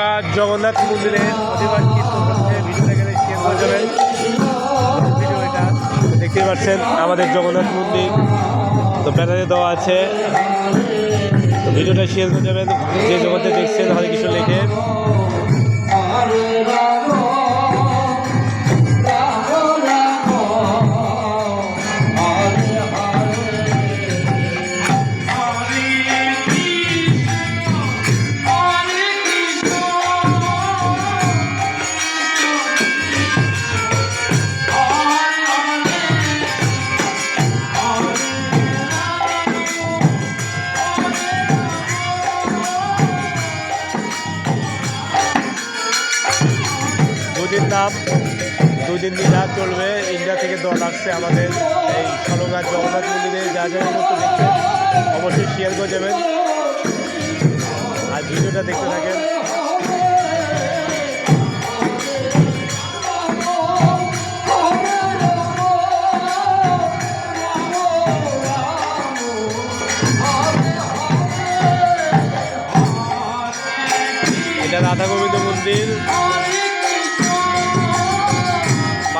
ষোলগা জগন্নাথ মন্দিরে প্রতিবার এটা দেখতে পাচ্ছেন, আমাদের জগন্নাথ মন্দির। তো ব্যানারে দেওয়া আছে। তো ভিডিওটা শেয়ার করে যাবেন। যে জগতে দেখছেন, হরে কিছু লেখে। দুদিন নাম দুদিন দিন রাত চলবে। ইন্ডিয়া থেকে দল আসছে আমাদের এই ষোলগা জগন্নাথ মন্দিরে। যা যা মতো দেখছেন অবশ্যই শেয়ার করে দেবেন। আর ভিডিওটা দেখতে থাকেন। এটা রাধা গোবিন্দ মন্দির।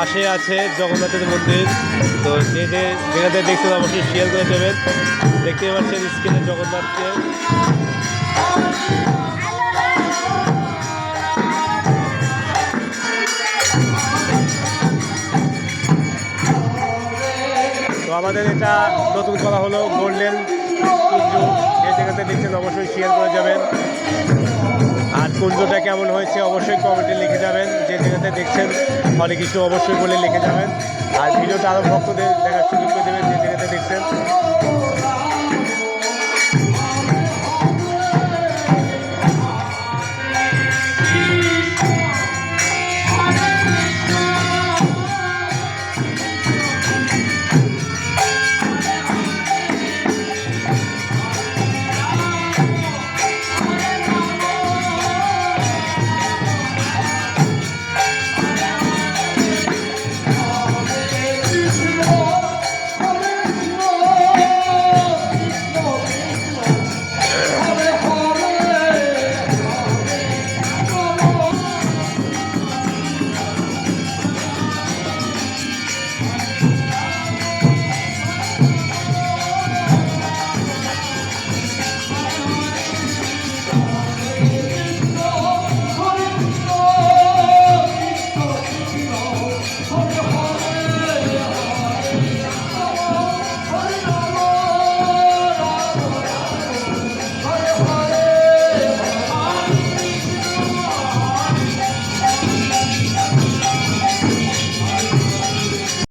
পাশে আছে জগন্নাথের মন্দির। তো যে যে যেখানে দেখছেন অবশ্যই শেয়ার করে দেবেন দেখতে পাচ্ছেন স্ক্রিনে জগন্নাথকে। তো আমাদের এটা নতুন করা হলো, গোল্ডেন যে জায়গাতে দেখছেন অবশ্যই শেয়ার করে যাবেন। কুঞ্জটা কেমন হয়েছে অবশ্যই কমেন্টে লিখে যাবেন। যে জায়গাতে দেখছেন, অনেক কিছু অবশ্যই বলে লিখে যাবেন। আর ভিডিওটা আরও ভক্তদের দেখার সুযোগ করে দেবেন যে জায়গাতে দেখছেন।